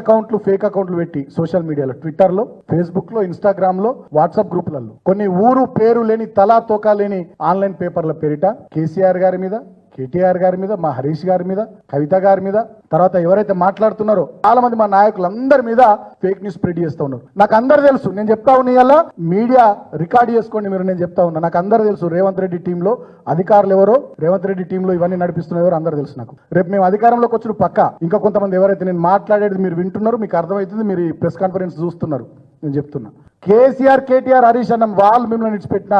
అకౌంట్లు ఫేక్ అకౌంట్లు పెట్టి సోషల్ మీడియాలో ట్విట్టర్లో ఫేస్బుక్లో ఇన్స్టాగ్రామ్లో వాట్సాప్ గ్రూపులలో. కొన్ని ఊరు పేరు లేని తలా తోకా లేని ఆన్లైన్ పేపర్ల పేరిట కేసీఆర్ గారి మీద కేటీఆర్ గారి మీద మా హరీష్ గారి మీద కవిత గారి మీద తర్వాత ఎవరైతే మాట్లాడుతున్నారో చాలా మంది మా నాయకులందరి మీద ఫేక్ న్యూస్ స్ప్రెడ్ చేస్తూ ఉన్నారు. నాకు అందరు తెలుసు. నేను చెప్తా ఉన్నా మీడియా రికార్డ్ చేసుకోండి మీరు నేను చెప్తా ఉన్నా. నాకు అందరు తెలుసు. రేవంత్ రెడ్డి టీంలో అధికారులు ఎవరో రేవంత్ రెడ్డి టీంలో ఇవన్నీ నడిపిస్తున్న ఎవరో అందరు తెలుసు నాకు. రేపు మేము అధికారంలోకి వచ్చిన పక్క ఇంకా కొంతమంది ఎవరైతే నేను మాట్లాడేది మీరు వింటున్నారు మీకు అర్థమవుతుంది మీరు ఈ ప్రెస్ కాన్ఫరెన్స్ చూస్తున్నారు. నేను చెప్తున్నా. కేసీఆర్ కేటీఆర్ హరీష్ అన్న వాళ్ళు మిమ్మల్ని నిడిచిపెట్టిన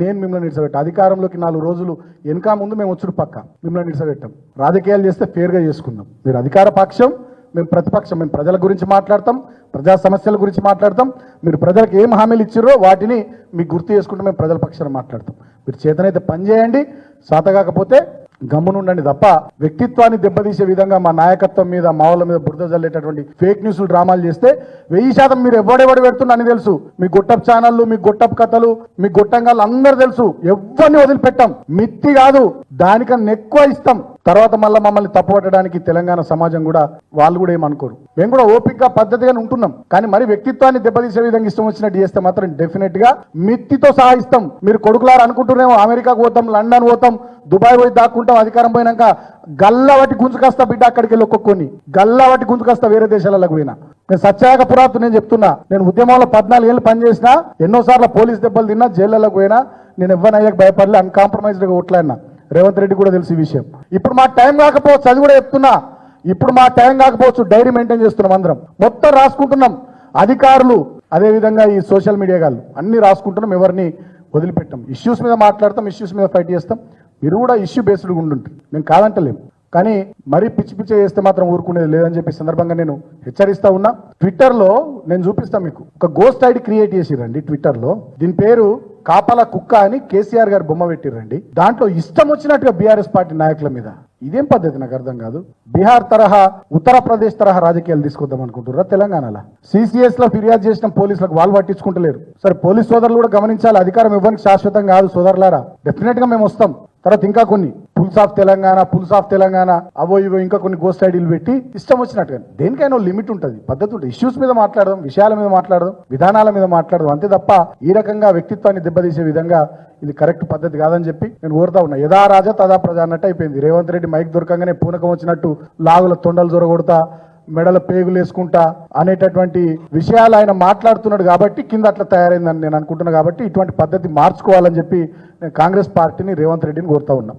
నేను మిమ్మల్ని నిడిచిపెట్టా అధికారంలోకి నాలుగు రోజులు వెనక ముందు మేము వచ్చుడు పక్క. మిమ్మల్ని నిడిచిపెట్టాం రాజకీయాలు చేస్తే ఫేర్గా చేసుకుందాం. మీరు అధికార పక్షం మేము ప్రతిపక్షం. మేము ప్రజల గురించి మాట్లాడతాం ప్రజా సమస్యల గురించి మాట్లాడతాం. మీరు ప్రజలకు ఏం హామీలు ఇచ్చిర్రో వాటిని మీకు గుర్తు చేసుకుంటూ మేము ప్రజల పక్షాన మాట్లాడతాం. మీరు చేతనైతే పని చేయండి. గమ్మునుండండి తప్ప వ్యక్తిత్వాన్ని దెబ్బతీసే విధంగా మా నాయకత్వం మీద మా వాళ్ళ మీద బురద జల్లేటటువంటి ఫేక్ న్యూస్లు డ్రామాలు చేస్తే వెయ్యి శాతం మీరు ఎవడెవడు పెడుతున్నా తెలుసు. మీ గొట్టపు ఛానళ్ళు మీ గొట్టపు కథలు మీ గొట్టంగాళ్ళు అందరూ తెలుసు. ఎవరిని వదిలిపెట్టాం? మిత్తి కాదు. దానికన్నా ఎక్కువ ఇస్తాం. తర్వాత మళ్ళీ మమ్మల్ని తప్పుపట్టడానికి తెలంగాణ సమాజం కూడా వాళ్ళు కూడా ఏమనుకోరు. మేము కూడా ఓపికగా పద్ధతిగానే ఉంటున్నాం. కానీ మరి వ్యక్తిత్వాన్ని దెబ్బతీసే విధంగా ఇష్టం వచ్చినట్టు చేస్తే మాత్రం డెఫినెట్గా మిత్తితో సహా ఇస్తాం. మీరు కొడుకులారు అనుకుంటున్నామో అమెరికాకు పోతాం లండన్ పోతాం దుబాయ్ పోయి దాక్కుంటాం అధికారం పోయినాక గల్లా వాటి గుంజుకొస్తా బిడ్డ అక్కడికి వెళ్ళి ఒక్కొక్కని గల్లా వాటి గుంజుకొస్తా వేరే దేశాలకు పోయినా. నేను సత్యాగ పురాతు నేను చెప్తున్నా. నేను ఉద్యమంలో పద్నాలుగు ఏళ్ళు పనిచేసినా ఎన్నోసార్లు పోలీస్ దెబ్బలు తిన్నా జైళ్ళలోకి పోయినా నేను ఎవరినయ్యాక భయపడలే అన్కాంప్రమైజ్డ్గా ఓట్లాడినా. రేవంత్ రెడ్డి కూడా తెలిసి విషయం. ఇప్పుడు మా టైం కాకపోవచ్చు అది కూడా చెప్తున్నా. ఇప్పుడు మా టైం కాకపోవచ్చు డైరీ మెయింటైన్ చేస్తున్నాం అందరం. మొత్తం రాసుకుంటున్నాం. అధికారులు అదేవిధంగా ఈ సోషల్ మీడియా వాళ్ళు అన్ని రాసుకుంటున్నాం ఎవరిని వదిలిపెట్టాం. ఇష్యూస్ మీద మాట్లాడతాం ఇష్యూస్ మీద ఫైట్ చేస్తాం. మీరు కూడా ఇష్యూ బేస్డ్గా ఉండుంటారు మేము కాదంటలేము కానీ మరీ పిచ్చి పిచ్చి చేస్తే మాత్రం ఊరుకునేది లేదని చెప్పి సందర్భంగా నేను హెచ్చరిస్తా ఉన్నా. ట్విట్టర్లో నేను చూపిస్తా మీకు. ఒక గోస్ట్ ఐడి క్రియేట్ చేసిరండి ట్విట్టర్లో. దీని పేరు కాపల కుక్క అని కేసీఆర్ గారు బొమ్మ పెట్టిరండి దాంట్లో ఇష్టం వచ్చినట్టుగా బీఆర్ఎస్ పార్టీ నాయకుల మీద ఇదేం పద్ధతి? నాకు అర్థం కాదు. బీహార్ తరహా ఉత్తరప్రదేశ్ తరహా రాజకీయాలు తీసుకొద్దాం అనుకుంటున్నారా తెలంగాణలో? సిసిఎస్లో ఫిర్యాదు చేసిన పోలీసులకు వాళ్ళు పట్టించుకుంటలేరు. సరే పోలీస్ సోదరులు కూడా గమనించాలి. అధికారం ఇవ్వడానికి శాశ్వతం కాదు సోదరులారా. డెఫినెట్గా మేము వస్తాం. తర్వాత ఇంకా కొన్ని. Pulse of Telangana pulse of Telangana అవో ఇవో ఇంకా కొన్ని గోస్ట్ ఐడీలు పెట్టి ఇష్టం వచ్చినట్టుగా దేనికైనా లిమిట్ ఉంటుంది. పద్ధతి ఉంటుంది ఇష్యూస్ మీద మాట్లాడదాం విషయాల మీద మాట్లాడదాం విధానాల మీద మాట్లాడదాం. అంతే తప్ప ఈ రకంగా వ్యక్తిత్వాన్ని దెబ్బతీసే విధంగా ఇది కరెక్ట్ పద్ధతి కాదని చెప్పి నేను కోరుతా ఉన్నా. యథా రాజా తదా ప్రజా అన్నట్టు అయిపోయింది. రేవంత్ రెడ్డి మైక్ దొరకంగానే పూనకం వచ్చినట్టు లాగుల తొండలు జొరగొడతా మెడల పేగులు వేసుకుంటా అనేటటువంటి విషయాలు ఆయన మాట్లాడుతున్నాడు కాబట్టి కింద అట్లా తయారైందని నేను అనుకుంటున్నా కాబట్టి ఇటువంటి పద్ధతి మార్చుకోవాలని చెప్పి నేను కాంగ్రెస్ పార్టీని రేవంత్ రెడ్డిని కోరుతా ఉన్నా.